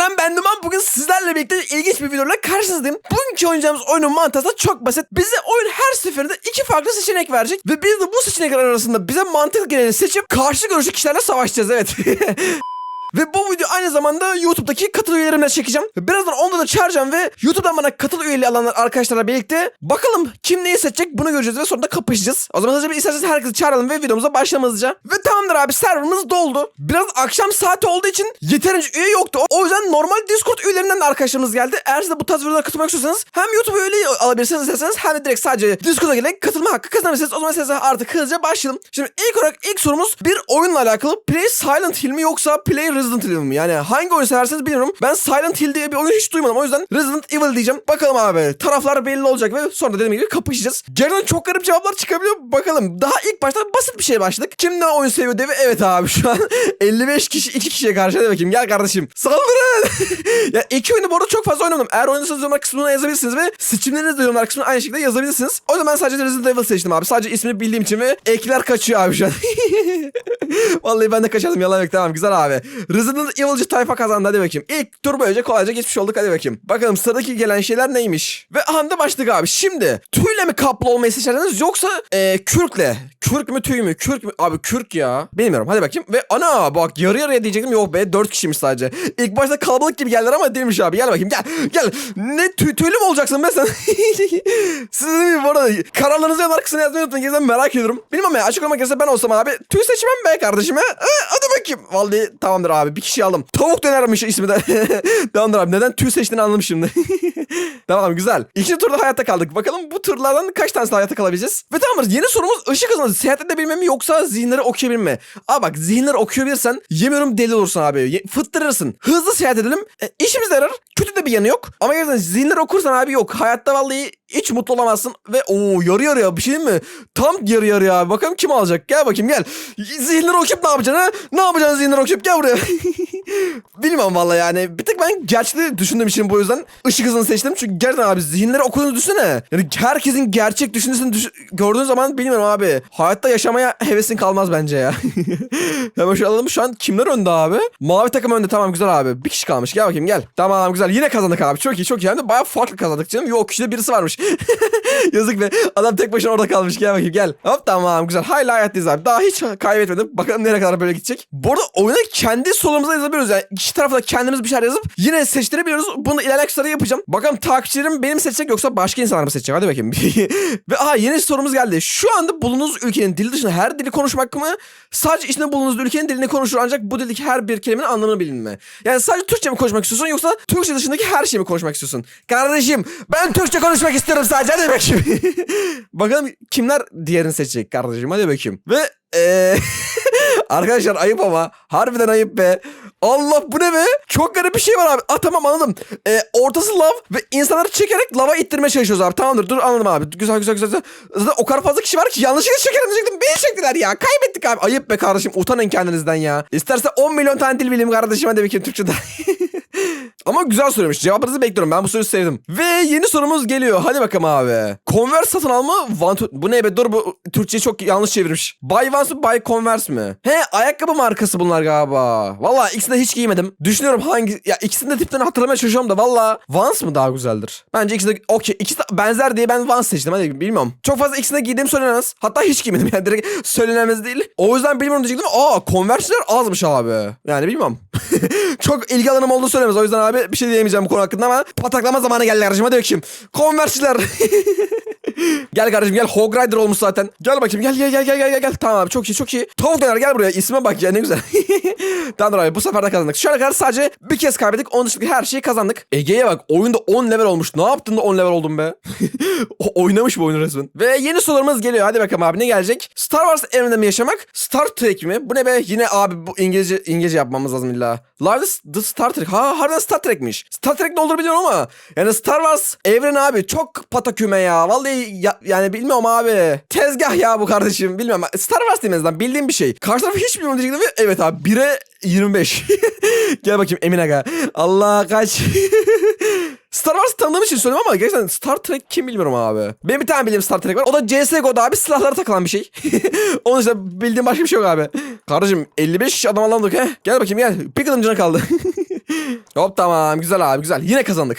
selam ben Duman. Bugün sizlerle birlikte ilginç bir videoyla karşınızdayım. Bugünkü oynayacağımız oyunun mantığı da çok basit. Bize oyun her seferinde iki farklı seçenek verecek. Ve biz de bu seçenekler arasında bize mantıklı geleni seçip karşı görüşlü kişilerle savaşacağız evet. Ve bu video aynı zamanda YouTube'daki katıl üyelerimle çekeceğim. Birazdan onda da çağıracağım ve YouTube'dan bana katıl üyeliği alanlar arkadaşlarla birlikte bakalım kim neyi seçecek bunu göreceğiz ve sonra da kapışacağız. O zaman hızlıca bir isterseniz herkesi çağıralım ve videomuza başlayalım hızlıca. Ve tamamdır abi serverımız doldu. Biraz akşam saati olduğu için yeterince üye yoktu. O yüzden normal Discord üyelerinden de arkadaşlarımız geldi. Eğer siz de bu tarz videolara katılmak istiyorsanız hem YouTube üyeliği alabilirsiniz isterseniz hem de direkt sadece Discord'a gelerek katılma hakkı kazanabilirsiniz. O zaman isterseniz artık hızlıca başlayalım. Şimdi ilk olarak ilk sorumuz bir oyunla alakalı. Play Silent Hill mi yoksa Play Resident Evil mi? Yani hangi oyun seversiniz bilmiyorum. Ben Silent Hill diye bir oyun hiç duymadım. O yüzden Resident Evil diyeceğim. Bakalım abi. Taraflar belli olacak ve sonra dediğim gibi kapışacağız. Gerçekten çok garip cevaplar çıkabiliyor. Bakalım. Daha ilk başta basit bir şey başladık. Kim ne oyun seviyor devi? Evet abi şu an 55 kişi 2 kişiye karşı. Hadi bakayım gel kardeşim. Saldırın. ya iki oyunu bu arada çok fazla oynamadım. Eğer oynuyorsanız yorumlar kısmına yazabilirsiniz ve seçimlerinizi de yorumlar kısmına aynı şekilde yazabilirsiniz. O yüzden ben sadece Resident Evil seçtim abi. Sadece ismini bildiğim için ve ekler kaçıyor abi şu an. Vallahi ben de kaçardım yalan yok tamam güzel abi. Resident Evil'cı tayfa kazandı hadi bakayım. İlk tur böylece kolayca geçmiş olduk hadi bakayım. Bakalım sıradaki gelen şeyler neymiş. Ve anda başladık abi. Şimdi tüyle mi kaplı olmayı seçerdiniz yoksa e, kürkle. Kürk mü tüy mü? Kürk mü? Abi kürk ya. Bilmiyorum hadi bakayım. Ve ana bak yarı yarıya diyecektim yok be 4 kişiymiş sadece. İlk başta kalabalık gibi geldiler ama değilmiş abi. Gel bakayım gel. Gel. Ne tüy, tüylü mü olacaksın be sen? Siz dedim ki bu arada kararlarınızı yorumlar kısmına yazmayı unutmayın. Gerçekten merak ediyorum. Bilmem ya açık olmak gerekirse ben olsam abi tüy seçmem be kardeşim ha. Ha, Bakayım. Vallahi tamamdır abi bir kişi aldım. Tavuk dönermiş ismi de. tamamdır abi neden tüy seçtiğini anladım şimdi. tamam güzel. İkinci turda hayatta kaldık. Bakalım bu turlardan kaç tanesi hayatta kalabileceğiz. Ve tamamdır yeni sorumuz ışık hızını seyahat edebilme mi yoksa zihinleri okuyabilme? Aa bak zihinleri okuyabilirsen yemiyorum deli olursun abi. Ye- fıttırırsın. Hızlı seyahat edelim. E, işimize yarar. Kötü de bir yanı yok. Ama gerçekten zihinleri okursan abi yok. Hayatta vallahi hiç mutlu olamazsın. Ve o yarı yarıya bir şey değil mi? Tam yarı yarıya abi. Bakalım kim alacak. Gel bakayım gel. Zihinleri okuyup ne yapacaksın ha? Ne yapacaksın zihinleri okuyup gel buraya. Bilmiyorum vallahi yani. Bir tek ben gerçekten düşündüğüm için bu yüzden ışık hızını seçtim. Çünkü gerçekten abi zihinleri okuduğunu düşünsene. Yani herkesin gerçek düşüncesini düş- gördüğün zaman bilmiyorum abi. Hayatta yaşamaya hevesin kalmaz bence ya. Hemen şu alalım. Şu an kimler önde abi? Mavi takım önde. Tamam güzel abi. Bir kişi kalmış. Gel bakayım gel. Tamam güzel. Yine kazandık abi. Çok iyi çok iyi. Hem de bayağı farklı kazandık canım. Yok kişide birisi varmış. Yazık be. Adam tek başına orada kalmış. Gel bakayım gel. Hop tamam güzel. Hala hayattayız abi. Daha hiç kaybetmedim. Bakalım nereye kadar böyle gidecek. Bu arada oyuna kendi solumuza yazabiliyoruz. Yani iki tarafta da kendimiz bir şeyler yazıp yine seçtirebiliyoruz. Bunu ilerleyen kısımda yapacağım. Bakalım takipçilerim benim seçecek yoksa başka insanlar mı seçecek? Hadi bakayım. Ve aha yeni sorumuz geldi. Şu anda bulunduğunuz ülkenin dili dışında her dili konuşmak mı? Sadece içinde bulunduğunuz ülkenin dilini konuşur ancak bu dildeki her bir kelimenin anlamını bilin mi? Yani sadece Türkçe mi konuşmak istiyorsun yoksa Türkçe dışındaki her şeyi mi konuşmak istiyorsun? Kardeşim ben Türkçe konuşmak istiyorum sadece hadi bakayım. Bakalım kimler diğerini seçecek kardeşim hadi bakayım. Ve eee... Arkadaşlar ayıp ama. Harbiden ayıp be. Allah bu ne be? Çok garip bir şey var abi. Ah tamam anladım. Ee, ortası lav ve insanları çekerek lava ittirmeye çalışıyoruz abi. Tamamdır dur anladım abi. Güzel güzel güzel. güzel. Zaten o kadar fazla kişi var ki yanlışlıkla çekerim diyecektim. Beni çektiler ya. Kaybettik abi. Ayıp be kardeşim. Utanın kendinizden ya. İsterse 10 milyon tane dil bileyim kardeşim. Hadi bakayım Türkçe'de. Ama güzel soruymuş. Cevabınızı bekliyorum. Ben bu soruyu sevdim. Ve yeni sorumuz geliyor. Hadi bakalım abi. Converse satın alma. To... Bu ne be? Dur bu Türkçeyi çok yanlış çevirmiş. Buy Vans mı Buy Converse mi? He ayakkabı markası bunlar galiba. Valla ikisini de hiç giymedim. Düşünüyorum hangi... Ya ikisini de tipten hatırlamaya çalışıyorum da valla Vans mı daha güzeldir? Bence ikisi de okey. İkisi de benzer diye ben Vans seçtim. Hadi bilmiyorum. Çok fazla ikisini de giydiğim söylenemez. Hatta hiç giymedim yani direkt söylenemez değil. O yüzden bilmiyorum diyecektim. Aa Converse'ler azmış abi. Yani bilmem. çok ilgi alanım olduğu söylemez. O yüzden abi bir şey diyemeyeceğim bu konu hakkında ama pataklama zamanı geldi kardeşim. Hadi bakayım. Converse'ler. gel kardeşim gel. Hog Rider olmuş zaten. Gel bakayım gel gel gel gel gel gel. Tamam abi çok iyi çok iyi. Tavuk döner gel buraya. İsme bak ya ne güzel. tamam abi bu sefer de kazandık. Şu ana kadar sadece bir kez kaybettik. Onun dışında her şeyi kazandık. Ege'ye bak oyunda 10 level olmuş. Ne yaptın da 10 level oldun be? o oynamış bu oyunu resmen. Ve yeni sorularımız geliyor. Hadi bakalım abi ne gelecek? Star Wars evreninde mi yaşamak? Star Trek mi? Bu ne be? Yine abi bu İngilizce İngilizce yapmamız lazım illa. Live the Star Trek. Ha harbiden Star Trek'miş. Star Trek ne olur biliyorum ama. Yani Star Wars evreni abi çok pataküme ya. Vallahi ya- yani bilmiyorum abi. Tezgah ya bu kardeşim. Bilmiyorum. Star Wars azından. Bildiğim bir şey. Karşı tarafı hiç bilmiyorum diyecektim ve evet abi 1'e 25. Gel bakayım Emin Aga. Allah kaç. Star Wars tanıdığım için söylüyorum ama gerçekten Star Trek kim bilmiyorum abi. Benim bir tane bildiğim Star Trek var. O da CSGO'da abi silahlara takılan bir şey. Onun dışında bildiğim başka bir şey yok abi. Kardeşim 55 kişi adam alandık he. Gel bakayım gel. Bir kılıncına kaldı. Hop tamam güzel abi güzel. Yine kazandık.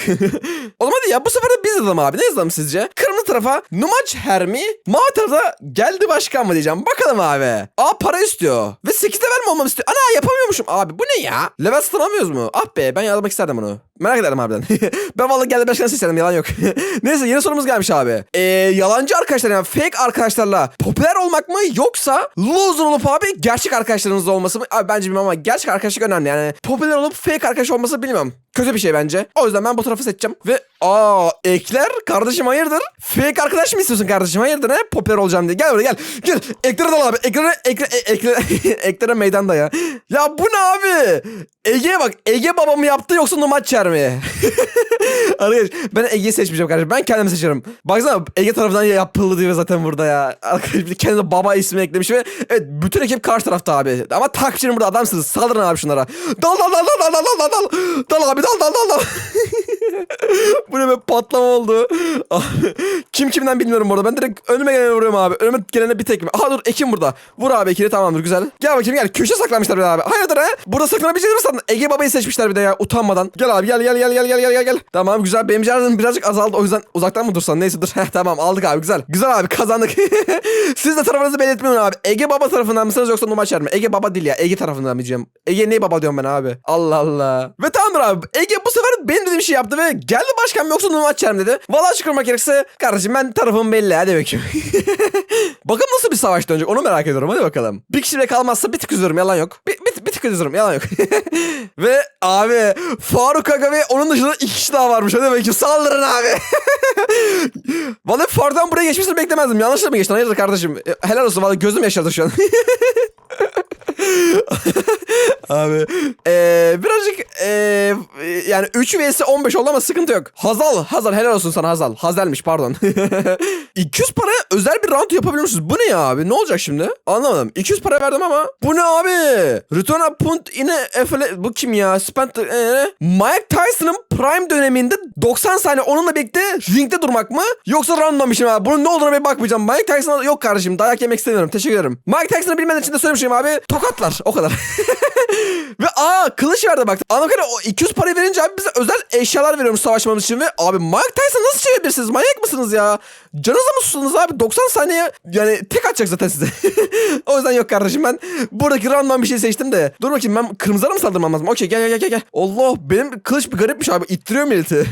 o zaman ya bu sefer de biz yazalım abi. Ne yazalım sizce? Kırmızı tarafa Numaç Hermi. Mavi tarafa geldi başkan mı diyeceğim. Bakalım abi. Aa para istiyor. Ve 8 level mi olmam istiyor? Ana yapamıyormuşum. Abi bu ne ya? Level sıramıyoruz mu? Ah be ben yazmak isterdim bunu. Merak ederim harbiden. ben vallahi geldi başkanı seçerim yalan yok. Neyse yeni sorumuz gelmiş abi. Ee, yalancı arkadaşlar yani fake arkadaşlarla popüler olmak mı yoksa loser olup abi gerçek arkadaşlarınız olması mı? Abi bence bilmem ama gerçek arkadaşlık önemli yani. Popüler olup fake arkadaş olması bilmiyorum. Kötü bir şey bence. O yüzden ben bu tarafı seçeceğim. Ve aa ekler kardeşim hayırdır? Fake arkadaş mı istiyorsun kardeşim hayırdır he? Popüler olacağım diye. Gel buraya gel. Gel. Eklere dal abi. Eklere, ekle, ekle, eklere meydanda ya. Ya bu ne abi? Ege'ye bak. Ege babam mı yaptı yoksa Numaçer Jeremy。Arkadaş ben Ege'yi seçmeyeceğim kardeşim. Ben kendimi seçerim. Baksana Ege tarafından yapıldı diyor zaten burada ya. Arkadaş bir kendine baba ismi eklemiş ve evet bütün ekip karşı tarafta abi. Ama takipçilerim burada adamsınız. Saldırın abi şunlara. Dal dal dal dal dal dal dal dal. Dal abi dal dal dal dal. Bu ne be patlama oldu. Kim kimden bilmiyorum burada. Ben direkt önüme gelene vuruyorum abi. Önüme gelene bir tek mi? Aha dur Ekim burada. Vur abi Ekim'i tamamdır güzel. Gel bakayım gel. Köşe saklamışlar bir abi. Hayırdır ha? Burada saklanabileceğini mi sandın? Ege babayı seçmişler bir de ya utanmadan. Gel abi gel gel gel gel gel gel gel. Tamam güzel. Benim canım birazcık azaldı. O yüzden uzaktan mı dursan? Neyse dur. Tamam aldık abi güzel. Güzel abi kazandık. Siz de tarafınızı belirtmeyin abi. Ege baba tarafından mısınız yoksa Numaçer mi? Ege baba değil ya. Ege tarafından mı diyeceğim? Ege ne baba diyorum ben abi. Allah Allah. Ve tamamdır abi. Ege bu sefer benim dediğim şey yaptı ve geldi başkan yoksa Numaçer mi dedi. Valla çıkarmak gerekirse kardeşim ben tarafım belli. Hadi bakayım. Bakalım nasıl bir savaş dönecek onu merak ediyorum. Hadi bakalım. Bir kişi bile kalmazsa bir tık üzülürüm yalan yok. Bir, bir, tık üzülürüm yalan yok. ve abi Faruk Aga ve onun dışında iki kişi daha varmış. Hadi bakayım saldırın abi. Vallahi Faruk'tan buraya geçmesini beklemezdim. Yanlışlıkla mı geçtin? Hayırdır kardeşim? E, helal olsun vallahi gözüm yaşardı şu an. Abi eee birazcık eee yani 3 vs 15 oldu ama sıkıntı yok. Hazal Hazal helal olsun sana Hazal. Hazelmiş pardon. 200 para özel bir round yapabiliyor musunuz? Bu ne ya abi? Ne olacak şimdi? Anlamadım. 200 para verdim ama bu ne abi? Return a punt yine efele... Bu kim ya? Spent... Ee, Mike Tyson'ın prime döneminde 90 saniye onunla birlikte ringde durmak mı? Yoksa random işim abi. Bunun ne olduğuna bir bakmayacağım. Mike Tyson'a yok kardeşim. Dayak yemek istemiyorum. Teşekkür ederim. Mike Tyson'ı bilmeden için de söylemişim abi. Tokatlar. O kadar. Ve aa kılıç verdi bak. O 200 parayı verince abi bize özel eşyalar veriyormuş savaşmamız için ve abi Mike Tyson nasıl çevirebilirsiniz? Manyak mısınız ya? Canınıza mı susadınız abi? 90 saniye yani tek atacak zaten size. o yüzden yok kardeşim ben buradaki random bir şey seçtim de. Dur bakayım ben kırmızılara mı saldırmam lazım? Okey gel gel gel gel. Allah benim kılıç bir garipmiş abi. İttiriyor milleti.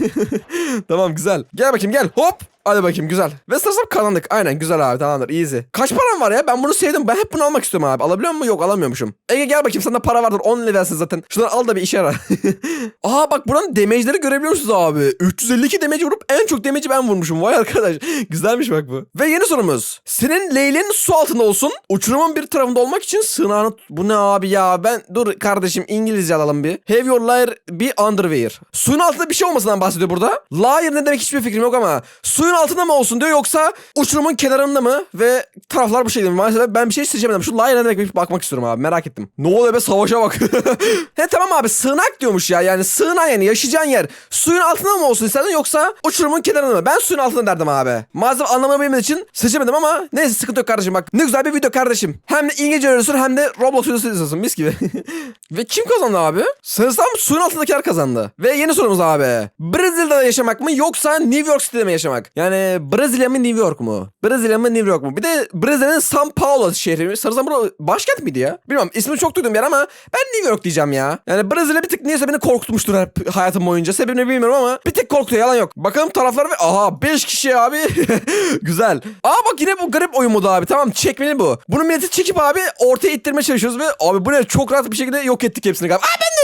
tamam güzel. Gel bakayım gel. Hop. Hadi bakayım güzel. Ve sanırsam kazandık. Aynen güzel abi tamamdır easy. Kaç param var ya? Ben bunu sevdim. Ben hep bunu almak istiyorum abi. Alabiliyor muyum? Yok alamıyormuşum. Ege gel bakayım sende para vardır. 10 levelsin zaten. Şunları al da bir işe yara. Aa bak buranın damage'leri görebiliyorsunuz abi. 352 damage vurup en çok damage'i ben vurmuşum. Vay arkadaş. Güzelmiş bak bu. Ve yeni sorumuz. Senin Leyle'nin su altında olsun. Uçurumun bir tarafında olmak için sığınağını... Bu ne abi ya? Ben dur kardeşim İngilizce alalım bir. Have your lair be underwear. Suyun altında bir şey olmasından bahsediyor burada. Lair ne demek hiçbir fikrim yok ama suyun altında mı olsun diyor yoksa uçurumun kenarında mı ve taraflar bu şekilde mi? Maalesef ben bir şey seçemedim. Şu lair ne demek bir bakmak istiyorum abi merak ettim. Ne oluyor be savaşa bak. He tamam abi sığınak diyormuş ya yani sığınak yani yaşayacağın yer. Suyun altında mı olsun istedin yoksa uçurumun kenarında mı? Ben suyun altında derdim abi. Maalesef anlamayı bilmediğim için seçemedim ama neyse sıkıntı yok kardeşim bak. Ne güzel bir video kardeşim. Hem de İngilizce öğreniyorsun hem de Roblox videosu izliyorsun mis gibi. Ve kim kazandı abi? Sanırsam suyun altındakiler kazandı. Ve yeni sorumuz abi. Brezilya'da yaşamak mı yoksa New York City'de mi yaşamak? Yani Brezilya mı New York mu? Brezilya mı New York mu? Bir de Brezilya'nın São Paulo şehri mi? Sanırsam burada başkent miydi ya? Bilmiyorum ismini çok duydum yer ama ben New York diyeceğim ya. Yani Brezilya bir tık niyeyse beni korkutmuştur hep hayatım boyunca. Sebebini bilmiyorum ama bir tık korkutuyor yalan yok. Bakalım taraflar ve aha 5 kişi abi. Güzel. Aa bak yine bu garip oyun modu abi. Tamam çekmeli bu. Bunu milleti çekip abi ortaya ittirmeye çalışıyoruz ve abi bu ne çok rahat bir şekilde yok ettik hepsini. Aa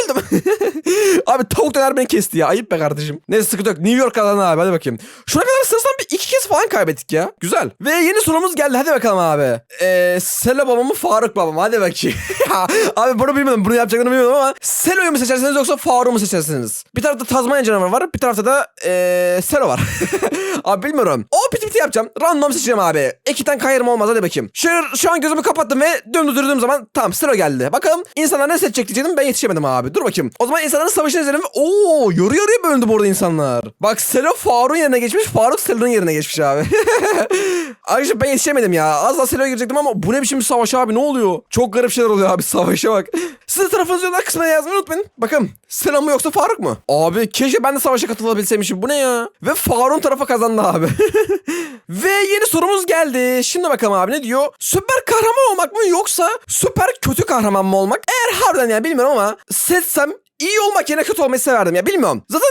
ben de öldüm. abi tavuk döner beni kesti ya. Ayıp be kardeşim. Neyse sıkıntı yok. New York kazandı abi hadi bakayım. Şuna kadar sırasından bir iki kez falan kaybettik ya. Güzel. Ve yeni sorumuz geldi. Hadi bakalım abi. Eee Selo babamı Faruk babam. Hadi bakayım. abi bunu bilmiyorum. Bunu yapacaklarını bilmiyorum ama Selo'yu mu seçersiniz yoksa Faruk'u mu seçersiniz? Bir tarafta Tazmanya canavarı var. Bir tarafta da eee Selo var. abi bilmiyorum. O piti piti yapacağım. Random seçeceğim abi. İkiden kayırma olmaz. Hadi bakayım. Şu, şu an gözümü kapattım ve döndürdüğüm zaman tamam Selo geldi. Bakalım insanlar ne seçecek diyecektim. Ben yetişemedim abi. Dur bakayım. O zaman insanların savaşını ezelim. Oo yarı yarıya bölündü bu arada insanlar. Bak Selo Faruk'un yerine geçmiş. Faruk Selo'nun yerine geçmiş abi. Arkadaşlar ben yetişemedim ya. Az daha Selo'ya girecektim ama bu ne biçim bir savaş abi ne oluyor? Çok garip şeyler oluyor abi savaşa bak. Siz de tarafınızı yorumlar kısmına yazmayı unutmayın. Bakın Selo mu yoksa Faruk mu? Abi keşke ben de savaşa katılabilseymişim. Bu ne ya? Ve Faruk'un tarafa kazandı abi. Ve yeni sorumuz geldi. Şimdi bakalım abi ne diyor? Süper kahraman olmak mı yoksa süper kötü kahraman mı olmak? Eğer harbiden yani bilmiyorum ama seçsem iyi olmak yerine kötü olmayı severdim ya bilmiyorum. Zaten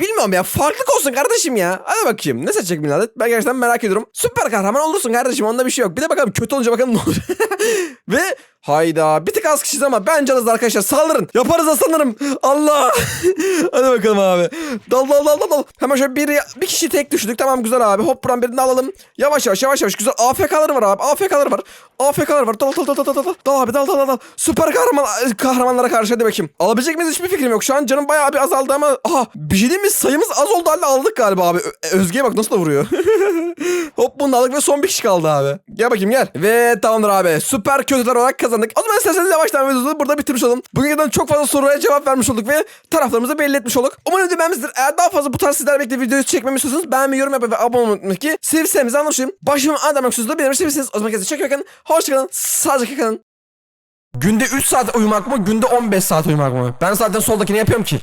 bilmiyorum ya farklılık olsun kardeşim ya. Hadi bakayım ne seçecek millet? Ben gerçekten merak ediyorum. Süper kahraman olursun kardeşim onda bir şey yok. Bir de bakalım kötü olunca bakalım ne olur. Ve hayda bir tık az kişiyiz ama bence alırız arkadaşlar saldırın. Yaparız aslanlarım. Allah. Hadi bakalım abi. Dal dal dal dal. Hemen şöyle bir, bir kişi tek düşürdük. Tamam güzel abi. Hop buran birini alalım. Yavaş yavaş yavaş yavaş. Güzel AFK'ları var abi. AFK'ları var. AFK'ları var. Dal dal dal dal dal dal. Dal abi dal dal dal. Süper kahraman kahramanlara karşı hadi bakayım. Alabilecek miyiz hiçbir fikrim yok. Şu an canım bayağı bir azaldı ama aha bir şey diyeyim mi? Sayımız az oldu halde aldık galiba abi. Özge'ye bak nasıl da vuruyor. Hop bunu da aldık ve son bir kişi kaldı abi. Gel bakayım gel. Ve tamamdır abi. Süper kötüler olarak kazandık. O zaman isterseniz yavaştan videomuzu burada bitirmiş olalım. Bugün çok fazla soruya cevap vermiş olduk ve taraflarımızı belli etmiş olduk. Umarım dememizdir. Eğer daha fazla bu tarz sizlerle birlikte videoyu çekmemi istiyorsanız beğenmeyi, yorum yapmayı ve abone olmayı unutmayın ki sevseniz anlaşayım. Başımı anlamak sözü de benim sevseniz o zaman kendinize çok. Hoşçakalın. Sağlıcakla kalın. Günde 3 saat uyumak mı? Günde 15 saat uyumak mı? Ben zaten soldakini yapıyorum ki.